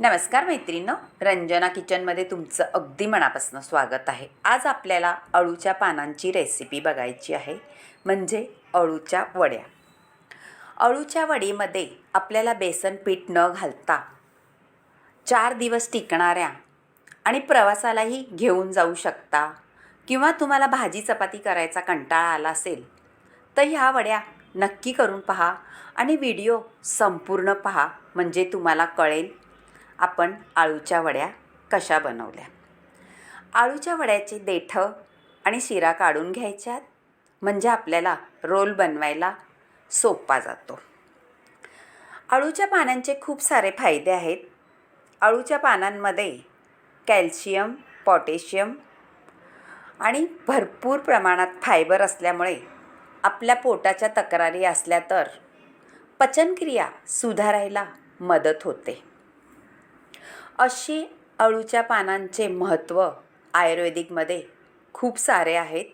नमस्कार मैत्रिणींनो रंजना किचनमध्ये तुमचं अगदी मनापासून स्वागत आहे. आज आपल्याला अळूच्या पानांची रेसिपी बघायची आहे म्हणजे अळूच्या वड्या. अळूच्या वडीमध्ये आपल्याला बेसन पीठ न घालता चार दिवस टिकणाऱ्या आणि प्रवासालाही घेऊन जाऊ शकता किंवा तुम्हाला भाजी चपाती करायचा कंटाळा आला असेल तर ह्या वड्या नक्की करून पहा आणि व्हिडिओ संपूर्ण पहा म्हणजे तुम्हाला कळेल आपण आळूच्या वड्या कशा बनवल्या? आळूच्या वड्याचे देठं आणि शिरा काढून घ्यायच्यात म्हणजे आपल्याला रोल बनवायला सोपा जातो. आळूच्या पानांचे खूप सारे फायदे आहेत. आळूच्या पानांमध्ये कॅल्शियम पॉटॅशियम आणि भरपूर प्रमाणात फायबर असल्यामुळे आपल्या पोटाच्या तक्रारी असल्या तर पचनक्रिया सुधारायला मदत होते. अशी अळूच्या पानांचे महत्त्व आयुर्वेदिकमध्ये खूप सारे आहेत.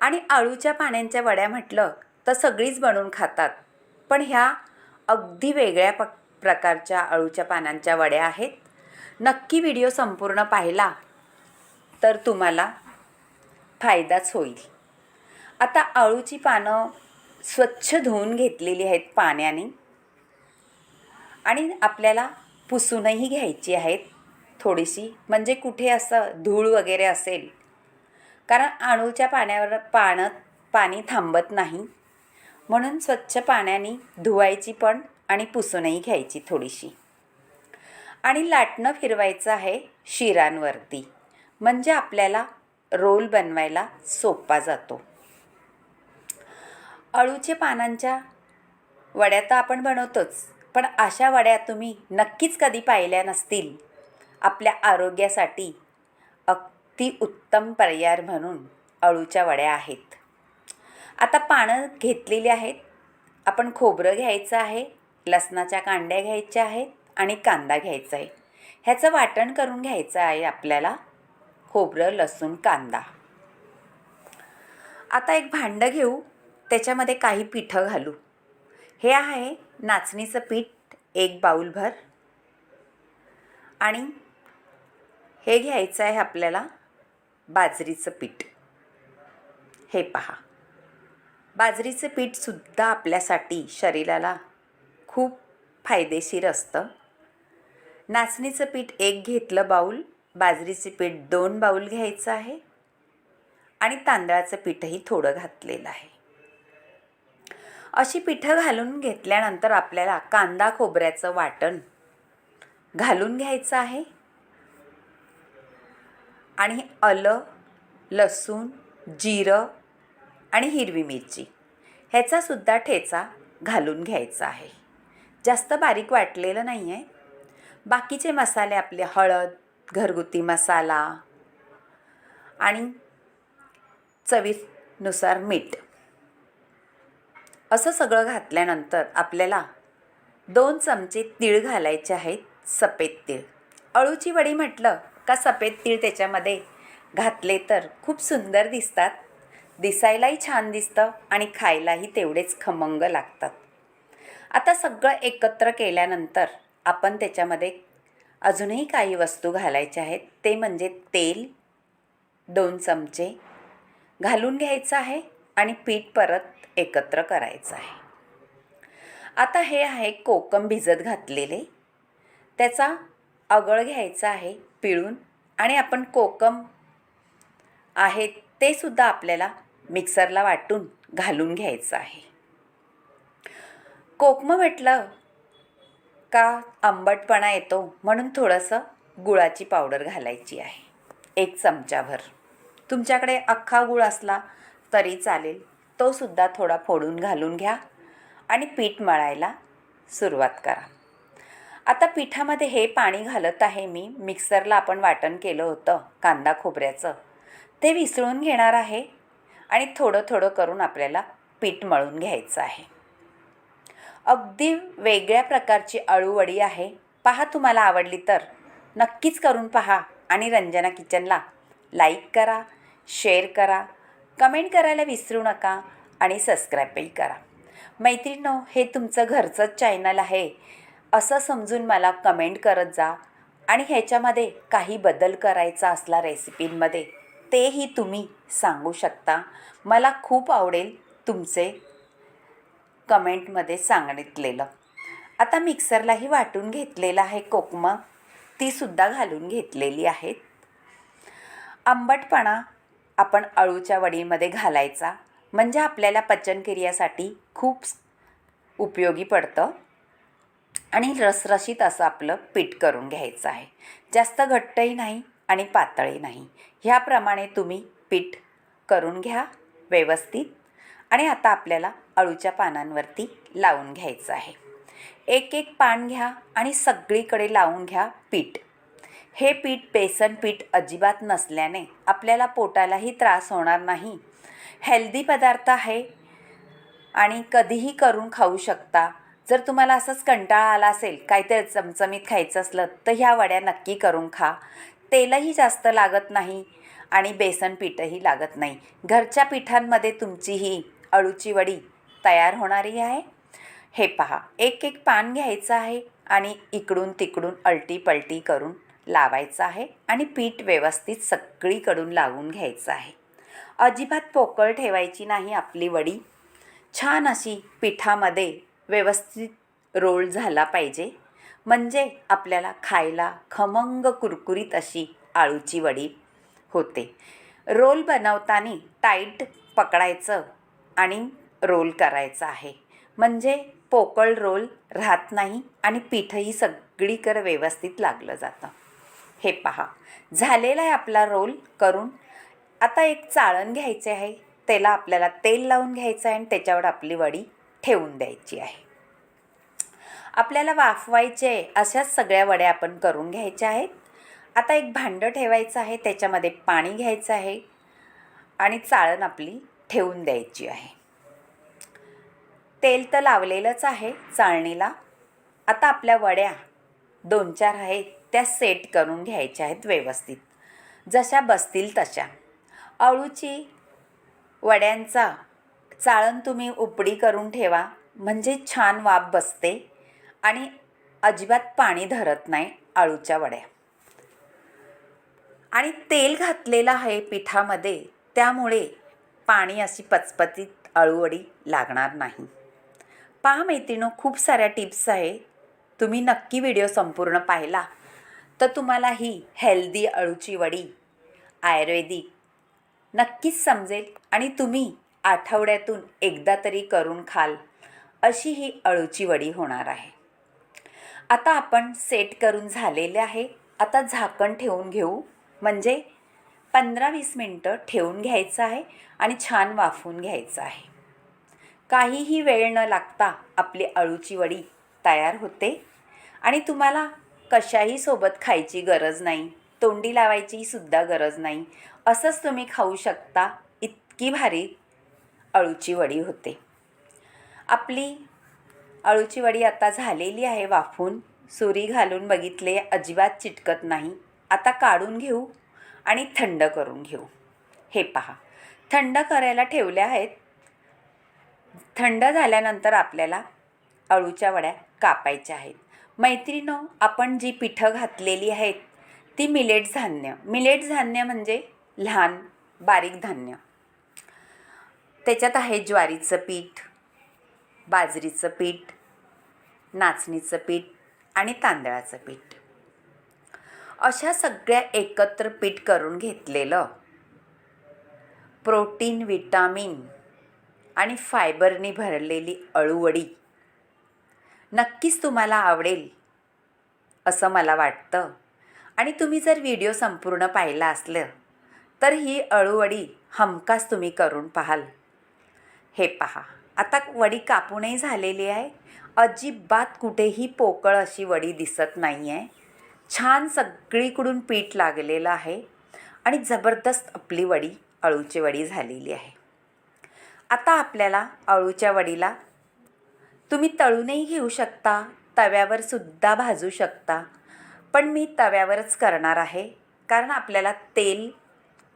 आणि अळूच्या पानांच्या वड्या म्हटलं तर सगळीच बनवून खातात. पण ह्या अगदी वेगळ्या प प्रकारच्या अळूच्या पानांच्या वड्या आहेत. नक्की व्हिडिओ संपूर्ण पाहिला तर तुम्हाला फायदाच होईल. आता अळूची पानं स्वच्छ धुवून घेतलेली आहेत पाण्याने. आणि आपल्याला पुसूनही घ्यायची आहेत थोडीशी. म्हणजे कुठे असं धूळ वगैरे असेल. कारण अळूच्या पाण्यावर पाण्यात पाणी थांबत नाही. म्हणून स्वच्छ पाण्याने धुवायची पण आणि पुसूनही घ्यायची थोडीशी. आणि लाटणं फिरवायचं आहे शिरांवरती. म्हणजे आपल्याला रोल बनवायला सोपा जातो. अळूचे पानांच्या वड्या तर आपण बनवतोच. पण अशा वड्या तुम्ही नक्कीच कधी पाहिल्या नसतील. आपल्या आरोग्यासाठी अगदी उत्तम पर्याय म्हणून अळूच्या वड्या आहेत. आता पानं घेतलेली आहेत. आपण खोबरं घ्यायचं आहे लसणाच्या कांड्या घ्यायच्या आहेत आणि कांदा घ्यायचा आहे. ह्याचं वाटण करून घ्यायचं आहे आपल्याला. खोबरं लसूण कांदा. आता एक भांडं घेऊ. त्याच्यामध्ये काही पिठं घालू. हे आहे नाचणीचं पीठ एक बाऊलभर आणि हे घ्यायचं आहे आपल्याला बाजरीचं पीठ. हे पहा. बाजरीचं पीठसुद्धा आपल्यासाठी शरीराला खूप फायदेशीर असतं. नाचणीचं पीठ एक घेतलं बाऊल बाजरीचे पीठ दोन बाऊल घ्यायचं आहे. आणि तांदळाचं पीठही थोडं घातलेलं आहे. अशी पिठं घालून घेतल्यानंतर आपल्याला कांदा खोबऱ्याचं वाटण घालून घ्यायचं आहे. आणि आलं लसूण जिरं आणि हिरवी मिरची ह्याचासुद्धा ठेचा घालून घ्यायचा आहे. जास्त बारीक वाटलेलं नाही आहे बाकीचे मसाले आपले हळद घरगुती मसाला आणि चवीनुसार मीठ. असं सगळं घातल्यानंतर आपल्याला दोन चमचे तीळ घालायचे आहेत सफेद तीळ. अळूची वडी म्हटलं का सफेद तीळ त्याच्यामध्ये घातले तर खूप सुंदर दिसतात. दिसायलाही छान दिसतं आणि खायलाही तेवढेच खमंग लागतात. आता सगळं एकत्र केल्यानंतर आपण त्याच्यामध्ये अजूनही काही वस्तू घालायच्या आहेत. ते म्हणजे तेल दोन चमचे. घालून घ्यायचं आहे. आणि पीठ परत एकत्र करायचं आहे. आता हे आहे कोकम भिजत घातलेले. त्याचा अगळ घ्यायचा आहे पिळून आणि आपण कोकम आहे ते सुद्धा आपल्याला मिक्सरला वाटून घालून घ्यायचं आहे. कोकम म्हटलं का आंबटपणा येतो म्हणून थोडंसं गुळाची पावडर घालायची आहे. एक चमचाभर. तुमच्याकडे अख्खा गुळ असला तरी चालेल. तो सुद्धा थोडा फोडून घालून घ्या आणि पीठ मळायला सुरुवात करा. आता पिठामध्ये हे पाणी घालत आहे मी. मिक्सरला आपण वाटण केलं होतं कांदा खोबऱ्याचं. ते विसळून घेणार आहे आणि थोडं थोडं करून आपल्याला पीठ मळून घ्यायचं आहे. अगदी वेगळ्या प्रकारची अळूवडी आहे. पहा तुम्हाला आवडली तर. नक्कीच करून पहा आणि रंजना किचनला लाईक करा शेअर करा. कमेंट करायला विसरू नका आणि सबस्क्राईबही करा. मैत्रिणो हे तुमचं घरचंच चॅनल आहे. असं समजून मला कमेंट करत जा आणि ह्याच्यामध्ये काही बदल करायचा असला रेसिपींमध्ये तेही तुम्ही सांगू शकता. मला खूप आवडेल तुमचे कमेंटमध्ये सांगितलेलं. आता मिक्सरलाही वाटून घेतलेलं आहे कोकमं. तीसुद्धा घालून घेतलेली आहेत. आंबटपणा आपण अळूच्या वडीमध्ये घालायचा. म्हणजे आपल्याला पचनक्रियासाठी खूप उपयोगी पडतं. आणि रसरशीत असं आपलं पीठ करून घ्यायचं आहे. जास्त घट्टही नाही आणि पातळही नाही. ह्याप्रमाणे तुम्ही पीठ करून घ्या व्यवस्थित. आणि आता आपल्याला अळूच्या पानांवरती लावून घ्यायचं आहे. एक एक पान घ्या आणि सगळीकडे लावून घ्या पीठ. हे पीठ बेसन पीठ अजिबात नसल्याने आपल्याला पोटालाही त्रास होणार नाही. हेल्दी पदार्थ आहे आणि कधीही करून खाऊ शकता. जर तुम्हाला असंच कंटाळा आला असेल काहीतरी चमचमीत खायचं असलं तर ह्या वड्या नक्की करून खा. तेलही जास्त लागत नाही आणि बेसन पीठही लागत नाही. घरच्या पिठांमध्ये तुमची ही अळूची वडी तयार होणारी आहे. हे पहा एक एक पान घ्यायचं आहे आणि इकडून तिकडून अलटी पलटी करून लावायचं आहे आणि पीठ व्यवस्थित सगळीकडून लावून घ्यायचं आहे. अजिबात पोकळ ठेवायची नाही आपली वडी. छान अशी पिठामध्ये व्यवस्थित रोल झाला पाहिजे. म्हणजे आपल्याला खायला खमंग कुरकुरीत अशी आळूची वडी होते. रोल बनवताना टाईट पकडायचं आणि रोल करायचं आहे. म्हणजे पोकळ रोल राहत नाही आणि पीठही सगळीकडे व्यवस्थित लागलं जातं. हे पहा. झालेला आहे आपला रोल करून. आता एक चाळण घ्यायचे आहे. त्याला आपल्याला तेल लावून घ्यायचं आहे आणि त्याच्यावर आपली वडी ठेवून द्यायची आहे. आपल्याला वाफवायचे अशाच सगळ्या वड्या आपण करून घ्यायच्या आहेत. आता एक भांडं ठेवायचं आहे. त्याच्यामध्ये पाणी घ्यायचं आहे. आणि चाळण आपली ठेवून द्यायची आहे. तेल तर लावलेलंच आहे चाळणीला. आता आपल्या वड्या दोन चार आहेत. त्या सेट करून घ्यायच्या आहेत व्यवस्थित. जशा बसतील तशा. अळूची वड्यांचा चाळण तुम्ही उपडी करून ठेवा. म्हणजे छान वाफ बसते आणि अजिबात पाणी धरत नाही आळूच्या वड्या. आणि तेल घातलेलं आहे पिठामध्ये त्यामुळे पाणी अशी पचपचीत अळूवडी लागणार नाही. पहा मैत्रिणो खूप साऱ्या टिप्स आहे. तुम्ही नक्की व्हिडिओ संपूर्ण पाहिला. तर तुम्हाला ही हेल्दी अळूची वडी आयुर्वेदिक नक्कीच समजेल आणि तुम्ही आठवड्यातून एकदा तरी करून खाल अशी ही अळूची वडी होणार आहे. आता आपण सेट करून झालेले आहे. आता झाकण ठेवून घेऊ. म्हणजे पंधरा वीस मिनटं ठेवून घ्यायचं आहे आणि छान वाफवून घ्यायचं आहे. काहीही वेळ न लागता आपली अळूची वडी तयार होते आणि तुम्हाला कशाही सोबत खायची गरज नाही. तोंडी लावायची सुद्धा गरज नाही. असंच तुम्ही खाऊ शकता. इतकी भारी अळूची वडी होते. आपली अळूची वडी आता झालेली आहे वाफून. सुरी घालून बघितले अजिबात चिटकत नाही. आता काढून घेऊ आणि थंड करून घेऊ. हे पहा. थंड करायला ठेवल्या आहेत. थंड झाल्यानंतर आपल्याला अळूच्या वड्या कापायच्या आहेत. मैत्रिणो आपण जी पिठं घातलेली आहेत ती मिलेट धान्य. मिलेट धान्य म्हणजे लहान बारीक धान्य. त्याच्यात आहे ज्वारीचं पीठ बाजरीचं पीठ नाचणीचं पीठ आणि तांदळाचं पीठ. अशा सगळ्या एकत्र पीठ करून घेतलेलं प्रोटीन विटामिन आणि फायबरनी भरलेली अळूवडी नक्कीच तुम्हाला आवडेल असं मला वाटतं. आणि तुम्ही जर व्हिडिओ संपूर्ण पाहिला असलं तर ही अळूवडी हमखास तुम्ही करून पाहाल. हे पहा आता वडी कापूनही झालेली आहे. अजिबात कुठेही पोकळ अशी वडी दिसत नाही आहे छान सगळीकडून पीठ लागलेलं आहे आणि जबरदस्त आपली वडी अळूची वडी झालेली आहे. आता आपल्याला अळूच्या वडीला तुम्ही तळूनही घेऊ शकता तव्यावर सुद्धा भाजू शकता. पण मी तव्यावरच करणार आहे कारण आपल्याला तेल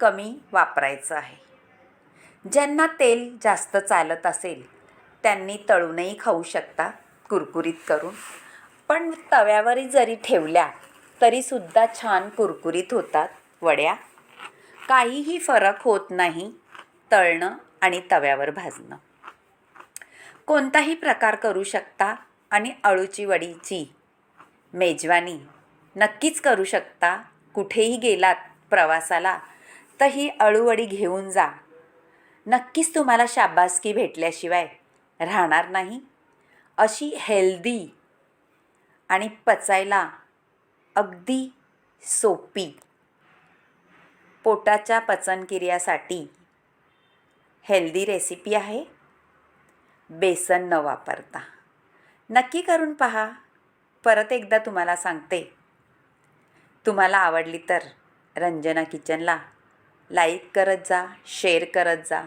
कमी वापरायचं आहे. ज्यांना तेल जास्त चालत असेल त्यांनी तळूनही खाऊ शकता कुरकुरीत करून. पण तव्यावरही जरी ठेवल्या तरीसुद्धा छान कुरकुरीत होतात वड्या. काहीही फरक होत नाही तळणं आणि तव्यावर भाजणं. कोणताही प्रकार करू शकता आणि अळूची वडीची. मेजवानी नक्कीच करू शकता. कुठेही गेलात प्रवासाला तर ही अळूवडी घेऊन जा. नक्कीच तुम्हाला शाबासकी भेटल्याशिवाय राहणार नाही. अशी हेल्दी आणि पचायला अगदी सोपी पोटाच्या पचनक्रियासाठी हेल्दी रेसिपी आहे. बेसन न वापरता. नक्की करून पहा. परत एकदा तुम्हाला सांगते. तुम्हाला आवडली तर रंजना किचनला लाईक करत जा शेअर करत जा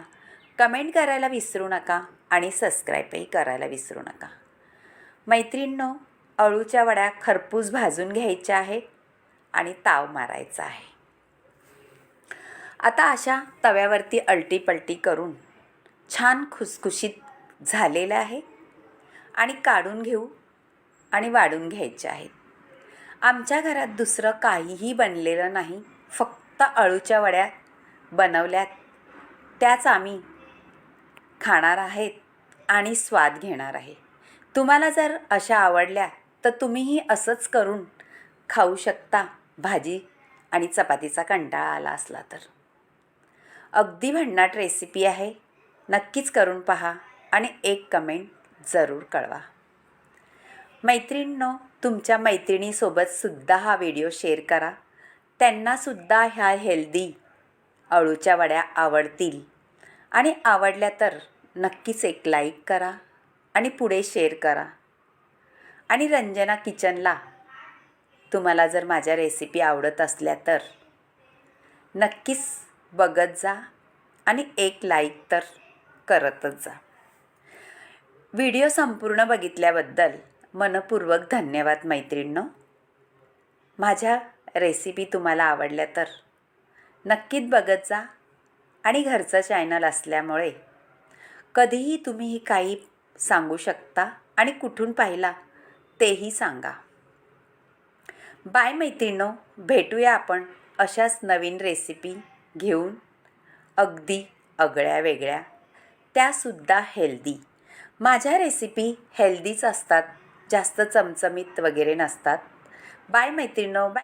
कमेंट करायला विसरू नका आणि सबस्क्राईबही करायला विसरू नका. मैत्रिणींनो अळूच्या वड्या खरपूस भाजून घ्यायच्या आहे आणि ताव मारायचा आहे. आता अशा तव्यावरती अलटीपलटी करून छान खुसखुशीत झालेलं आहे आणि काढून घेऊ आणि वाढून घ्यायचे आहेत. आमच्या घरात दुसरं काहीही बनलेलं नाही. फक्त अळूच्या वड्या बनवल्यात. त्याच आम्ही खाणार आहेत आणि स्वाद घेणार आहे. तुम्हाला जर अशा आवडल्या तर तुम्हीही असंच करून खाऊ शकता भाजी आणि चपातीचा कंटाळा आला असला तर. अगदी भन्नाट रेसिपी आहे. नक्कीच करून पहा. आणि एक कमेंट जरूर कळवा. मैत्रिणींनो तुमच्या मैत्रिणीसोबतसुद्धा हा व्हिडिओ शेअर करा. त्यांनासुद्धा ह्या हेल्दी अळूच्या वड्या आवडतील. आणि आवडल्या तर नक्कीच एक लाईक करा आणि पुढे शेअर करा. आणि रंजना किचनला तुम्हाला जर माझ्या रेसिपी आवडत असल्या तर नक्कीच बघत जा आणि एक लाईक तर करतच जा. व्हिडिओ संपूर्ण बघितल्याबद्दल मनपूर्वक धन्यवाद मैत्रिणींनो. माझ्या रेसिपी तुम्हाला आवडल्या तर नक्कीच बघत जा आणि घरचं चॅनल असल्यामुळे कधीही तुम्ही काही सांगू शकता आणि कुठून पाहिला तेही सांगा. बाय मैत्रिणो भेटूया आपण अशाच नवीन रेसिपी घेऊन अगदी अगळ्या वेगळ्या. त्यासुद्धा हेल्दी माझ्या रेसिपी हेल्दीच असतात. जास्त चमचमीत वगैरे नसतात. Bye मैत्रिणो bye